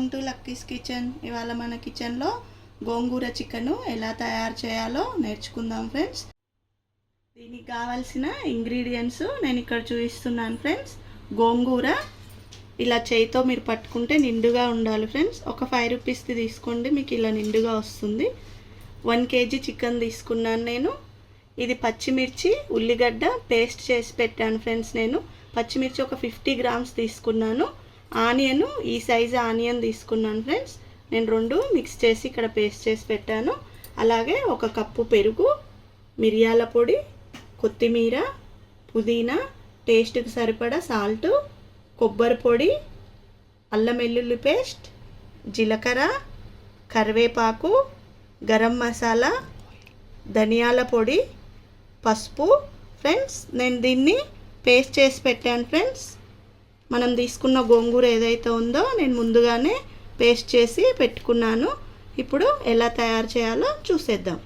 Welcome to Lucky's kitchen ఇవాళ మన కిచెన్లో గోంగూర చికెను ఎలా తయారు చేయాలో నేర్చుకుందాం ఫ్రెండ్స్. దీనికి కావాల్సిన ఇంగ్రీడియంట్స్ నేను ఇక్కడ చూపిస్తున్నాను ఫ్రెండ్స్. గోంగూర ఇలా చేయితో మీరు పట్టుకుంటే నిండుగా ఉండాలి ఫ్రెండ్స్. ఒక ఫైవ్ రూపీస్ది తీసుకోండి మీకు ఇలా నిండుగా వస్తుంది. వన్ కేజీ చికెన్ తీసుకున్నాను నేను. ఇది పచ్చిమిర్చి ఉల్లిగడ్డ పేస్ట్ చేసి పెట్టాను ఫ్రెండ్స్ నేను. పచ్చిమిర్చి ఒక ఫిఫ్టీ గ్రామ్స్ తీసుకున్నాను. ఆనియన్ ఈ సైజు ఆనియన్ తీసుకున్నాను ఫ్రెండ్స్. నేను రెండు మిక్స్ చేసి ఇక్కడ పేస్ట్ చేసి పెట్టాను. అలాగే ఒక కప్పు పెరుగు మిరియాల పొడి కొత్తిమీర పుదీనా టేస్ట్కి సరిపడా సాల్ట్ కొబ్బరి పొడి అల్లం వెల్లుల్లి పేస్ట్ జీలకర్ర కరివేపాకు గరం మసాలా ధనియాల పొడి పసుపు. ఫ్రెండ్స్ నేను దీన్ని పేస్ట్ చేసి పెట్టాను ఫ్రెండ్స్. మనం తీసుకున్న గోంగూర ఏదైతే ఉందో నేను ముందుగానే పేస్ట్ చేసి పెట్టుకున్నాను. ఇప్పుడు ఎలా తయారు చేయాలో చూసేద్దాం.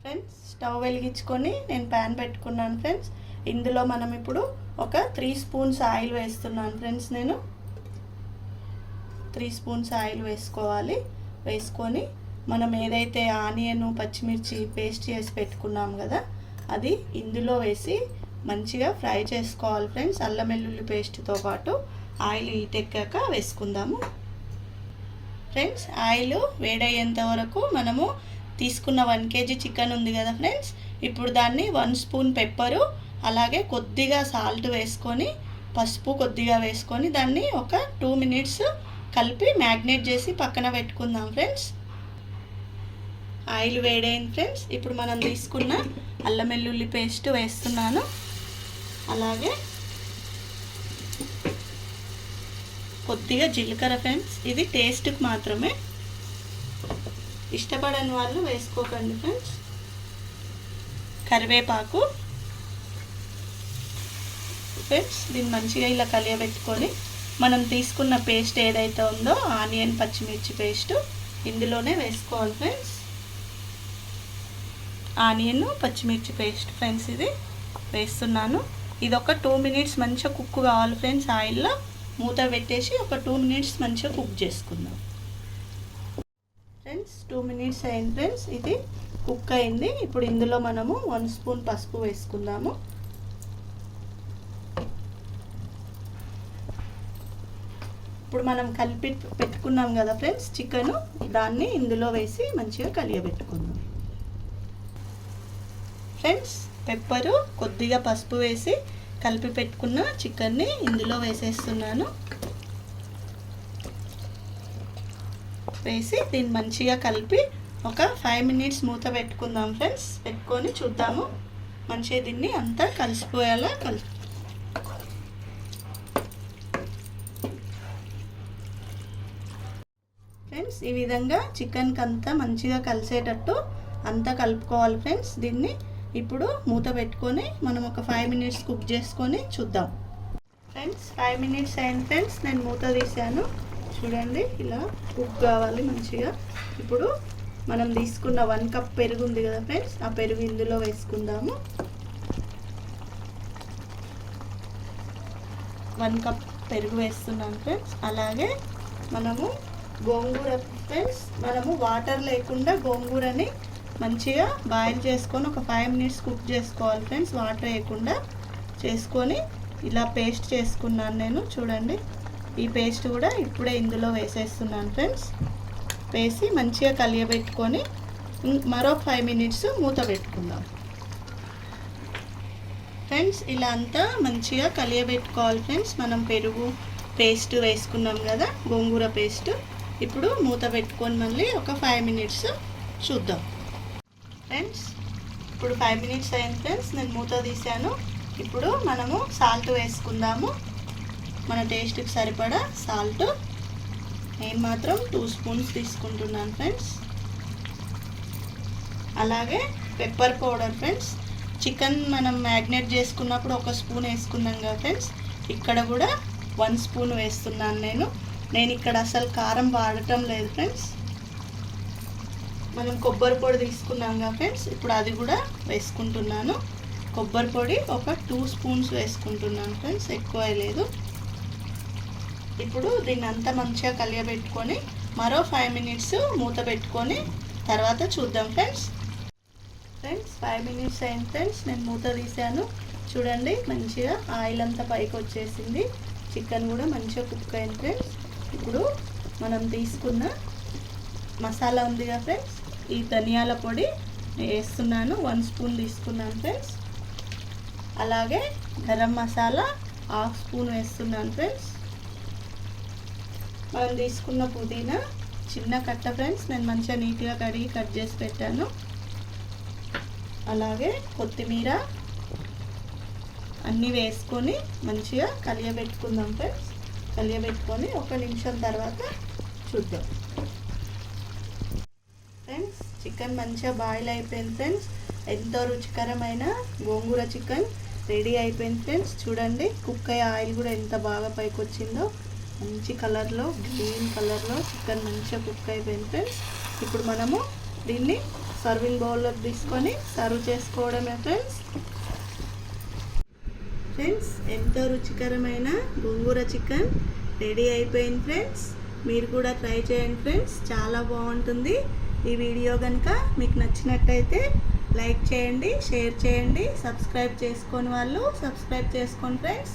ఫ్రెండ్స్ స్టవ్ వెలిగించుకొని నేను ప్యాన్ పెట్టుకున్నాను ఫ్రెండ్స్. ఇందులో మనం ఇప్పుడు ఒక త్రీ స్పూన్స్ ఆయిల్ వేస్తున్నాను ఫ్రెండ్స్ నేను. త్రీ స్పూన్స్ ఆయిల్ వేసుకోవాలి. వేసుకొని మనం ఏదైతే ఆనియన్ పచ్చిమిర్చి పేస్ట్ చేసి పెట్టుకున్నాం కదా అది ఇందులో వేసి మంచిగా ఫ్రై చేసుకోవాలి ఫ్రెండ్స్. అల్లం వెల్లుల్లి పేస్ట్తో పాటు ఆయిల్ ఈటెక్కాక వేసుకుందాము. ఫ్రెండ్స్ ఆయిల్ వేడయ్యేంత వరకు మనము తీసుకున్న వన్ కేజీ చికెన్ ఉంది కదా ఫ్రెండ్స్. ఇప్పుడు దాన్ని వన్ స్పూన్ పెప్పరు అలాగే కొద్దిగా సాల్ట్ వేసుకొని పసుపు కొద్దిగా వేసుకొని దాన్ని ఒక టూ మినిట్స్ కలిపి మ్యాగ్నేట్ చేసి పక్కన పెట్టుకుందాం ఫ్రెండ్స్. ఆయిల్ వేడైంది ఫ్రెండ్స్. ఇప్పుడు మనం తీసుకున్న అల్లం వెల్లుల్లి పేస్ట్ వేస్తున్నాను. అలాగే కొద్దిగా జీలకర్ర ఫ్రెండ్స్ ఇది టేస్ట్కి మాత్రమే. ఇష్టపడని వాళ్ళు వేసుకోకండి ఫ్రెండ్స్. కరివేపాకు. ఫ్రెండ్స్ దీన్ని మంచిగా ఇలా కలియబెట్టుకొని మనం తీసుకున్న పేస్ట్ ఏదైతే ఉందో ఆనియన్ పచ్చిమిర్చి పేస్ట్ ఇందులోనే వేసుకోవాలి ఫ్రెండ్స్. ఆనియన్ పచ్చిమిర్చి పేస్ట్ ఫ్రెండ్స్ ఇది వేస్తున్నాను. ఇది ఒక టూ మినిట్స్ మంచిగా కుక్ కావాలి ఫ్రెండ్స్ ఆయిల్లో మూత పెట్టేసి ఒక టూ మినిట్స్ మంచిగా కుక్ చేసుకుందాం. ఫ్రెండ్స్ టూ మినిట్స్ అయింది ఫ్రెండ్స్ ఇది కుక్ అయింది. ఇప్పుడు ఇందులో మనము వన్ స్పూన్ పసుపు వేసుకుందాము. ఇప్పుడు మనం కలిపి పెట్టుకున్నాం కదా ఫ్రెండ్స్ చికెన్ దాన్ని ఇందులో వేసి మంచిగా కలియబెట్టుకుందాం. ఫ్రెండ్స్ పెప్పరు కొద్దిగా పసుపు వేసి కలిపి పెట్టుకున్న చికెన్ని ఇందులో వేసేస్తున్నాను. వేసి దీన్ని మంచిగా కలిపి ఒక ఫైవ్ మినిట్స్ మూత పెట్టుకుందాం ఫ్రెండ్స్. పెట్టుకొని చూద్దాము. మంచిగా దీన్ని అంతా కలిసిపోయేలా కలిపి ఫ్రెండ్స్ ఈ విధంగా చికెన్కి అంతా మంచిగా కలిసేటట్టు అంతా కలుపుకోవాలి ఫ్రెండ్స్. దీన్ని ఇప్పుడు మూత పెట్టుకొని మనం ఒక ఫైవ్ మినిట్స్ కుక్ చేసుకొని చూద్దాం. ఫ్రెండ్స్ ఫైవ్ మినిట్స్ అయింది ఫ్రెండ్స్ నేను మూత తీసాను చూడండి ఇలా కుక్ కావాలి మంచిగా. ఇప్పుడు మనం తీసుకున్న వన్ కప్ పెరుగు ఉంది కదా ఫ్రెండ్స్ ఆ పెరుగు ఇందులో వేసుకుందాము. వన్ కప్ పెరుగు వేస్తున్నాను ఫ్రెండ్స్ అలాగే మనము గోంగూర ఫ్రెండ్స్ మనము వాటర్ లేకుండా గోంగూరని మంచిగా బాయిల్ చేసుకొని ఒక ఫైవ్ మినిట్స్ కుక్ చేసుకోవాలి ఫ్రెండ్స్ వాటర్ వేయకుండా చేసుకొని ఇలా పేస్ట్ చేసుకున్నాను నేను. చూడండి ఈ పేస్ట్ కూడా ఇప్పుడే ఇందులో వేసేస్తున్నాను ఫ్రెండ్స్ వేసి మంచిగా కలియబెట్టుకొని మరో ఫైవ్ మినిట్స్ మూత పెట్టుకుందాం. ఫ్రెండ్స్ ఇలా అంతా మంచిగా కలియబెట్టుకోవాలి ఫ్రెండ్స్ మనం పెరుగు పేస్ట్ వేసుకున్నాం కదా గోంగూర పేస్ట్ ఇప్పుడు మూత పెట్టుకొని మళ్ళీ ఒక ఫైవ్ మినిట్స్ చూద్దాం. ఫ్రెండ్స్. ఇప్పుడు ఫైవ్ మినిట్స్ అయింది ఫ్రెండ్స్. నేను మూత తీసాను ఇప్పుడు మనము సాల్ట్ వేసుకుందాము. మన టేస్ట్కి సరిపడా సాల్ట్ నేను మాత్రం టూ స్పూన్స్ తీసుకుంటున్నాను ఫ్రెండ్స్. అలాగే పెప్పర్ పౌడర్ ఫ్రెండ్స్. చికెన్ మనం మ్యాగ్నేట్ చేసుకున్నప్పుడు ఒక స్పూన్ వేసుకున్నాం కదా ఫ్రెండ్స్. ఇక్కడ కూడా వన్ స్పూన్ వేస్తున్నాను నేను. నేను ఇక్కడ అసలు కారం వాడటం లేదు ఫ్రెండ్స్. మనం కొబ్బరి పొడి తీసుకున్నాం కదా ఫ్రెండ్స్ ఇప్పుడు అది కూడా వేసుకుంటున్నాను. కొబ్బరి పొడి ఒక టూ స్పూన్స్ వేసుకుంటున్నాను ఫ్రెండ్స్ ఎక్కువ లేదు. ఇప్పుడు దీన్ని అంతా మంచిగా కలియబెట్టుకొని మరో ఫైవ్ మినిట్స్ మూత పెట్టుకొని తర్వాత చూద్దాం ఫ్రెండ్స్. ఫ్రెండ్స్ ఫైవ్ మినిట్స్ అయింది ఫ్రెండ్స్ నేను మూత తీసాను చూడండి మంచిగా ఆయిల్ అంతా పైకి వచ్చేసింది. చికెన్ కూడా మంచిగా కుక్ అయింది ఫ్రెండ్స్. ఇప్పుడు మనం తీసుకున్న మసాలా ఉంది కదా ఫ్రెండ్స్ ఈ ధనియాల పొడి వేస్తున్నాను. వన్ స్పూన్ తీసుకున్నాను ఫ్రెండ్స్. అలాగే గరం మసాలా హాఫ్ స్పూన్ వేస్తున్నాను ఫ్రెండ్స్. మనం తీసుకున్న పుదీనా చిన్న కట్ట ఫ్రెండ్స్. నేను మంచిగా నీట్గా కడిగి కట్ చేసి పెట్టాను. అలాగే కొత్తిమీర అన్నీ వేసుకొని మంచిగా కలియబెట్టుకుందాం ఫ్రెండ్స్. కలియబెట్టుకొని ఒక నిమిషం తర్వాత చూద్దాం. ఫ్రెండ్స్ చికెన్ మంచిగా బాయిల్ అయిపోయింది ఫ్రెండ్స్ ఎంతో రుచికరమైన గోంగూర చికెన్ రెడీ అయిపోయింది ఫ్రెండ్స్ చూడండి కుక్ అయ్యే ఆయిల్ కూడా ఎంత బాగా పైకి వచ్చిందో మంచి కలర్లో గ్రీన్ కలర్లో చికెన్ మంచిగా కుక్ అయిపోయింది ఫ్రెండ్స్ ఇప్పుడు మనము దీన్ని సర్వింగ్ బౌల్లో తీసుకొని సర్వ్ చేసుకోవడమే ఫ్రెండ్స్ ఫ్రెండ్స్ ఎంతో రుచికరమైన గోంగూర చికెన్ రెడీ అయిపోయింది ఫ్రెండ్స్ మీరు కూడా ట్రై చేయండి ఫ్రెండ్స్ చాలా బాగుంటుంది. ఈ వీడియో కనుక మీకు నచ్చినట్టయితే లైక్ చేయండి షేర్ చేయండి సబ్స్క్రైబ్ చేసుకొని వాళ్ళు సబ్స్క్రైబ్ చేసుకోండి ఫ్రెండ్స్.